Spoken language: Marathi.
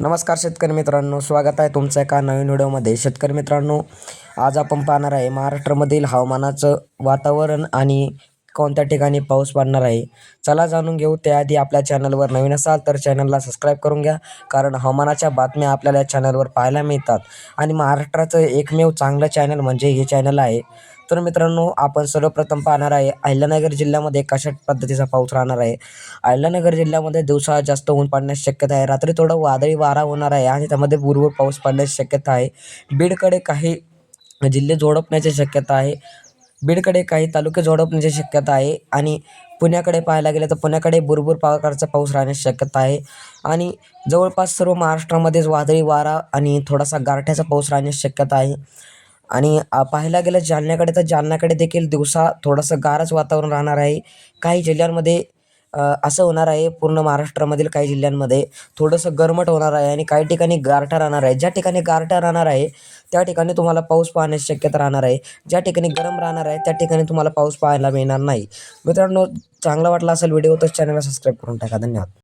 नमस्कार शेतकरी मित्रांनो स्वागत आहे तुमचं एका नवीन व्हिडिओमध्ये. शेतकरी मित्रांनो आज आपण पाहणार आहे महाराष्ट्रामधील हवामानाचं वातावरण आणि कोणत्या ठिकाणी पाऊस पडणार आहे. चला जाणून घेऊ. त्याआधी आपल्या चॅनलवर नवीन असाल तर चॅनलला सबस्क्राईब करून घ्या कारण हवामानाच्या बातम्या आपल्याला या चॅनलवर पाहायला मिळतात. आणि महाराष्ट्राचं एकमेव चांगलं चॅनल म्हणजे हे चॅनल आहे. तर मित्रांनो आपण सर्वप्रथम पाहणार आहे अहिल्यानगर जिल्ह्यामध्ये कशा पद्धतीचा पाऊस राहणार आहे? अहिल्यानगर जिल्ह्यामध्ये दिवसा जास्त ऊन पडण्याची शक्यता आहे रात्री थोडं वादळी वारा होणार आहे आणि त्यामध्ये भुरभुर पाऊस पडण्याची शक्यता आहे. बीडकडे काही जिल्हे झोडपण्याची शक्यता आहे. बीडकडे काही तालुके झोडपण्याची शक्यता आहे आणि पुण्याकडे पाहायला गेलं तर पुण्याकडे भुरभुर प्रकारचा पाऊस राहण्याची शक्यता आहे. आणि जवळपास सर्व महाराष्ट्रामध्येच वादळी वारा आणि थोडासा गारठ्याचा पाऊस राहण्याची शक्यता आहे. आणि पाहायला गेलं जालन्याकडे तर जालन्याकडे देखील दिवसा थोडंसं गारच वातावरण राहणार आहे. काही जिल्ह्यांमध्ये असं होणार आहे पूर्ण महाराष्ट्रामधील काही जिल्ह्यांमध्ये थोडंसं गरमट होणार आहे आणि काही ठिकाणी गारठा राहणार आहे. ज्या ठिकाणी गारठा राहणार आहे त्या ठिकाणी तुम्हाला पाऊस पाहण्याची शक्यता राहणार आहे. ज्या ठिकाणी गरम राहणार आहे त्या ठिकाणी तुम्हाला पाऊस पाहायला मिळणार नाही. मित्रांनो चांगला वाटला असेल व्हिडिओ तर चॅनलला सबस्क्राईब करून टाका. धन्यवाद.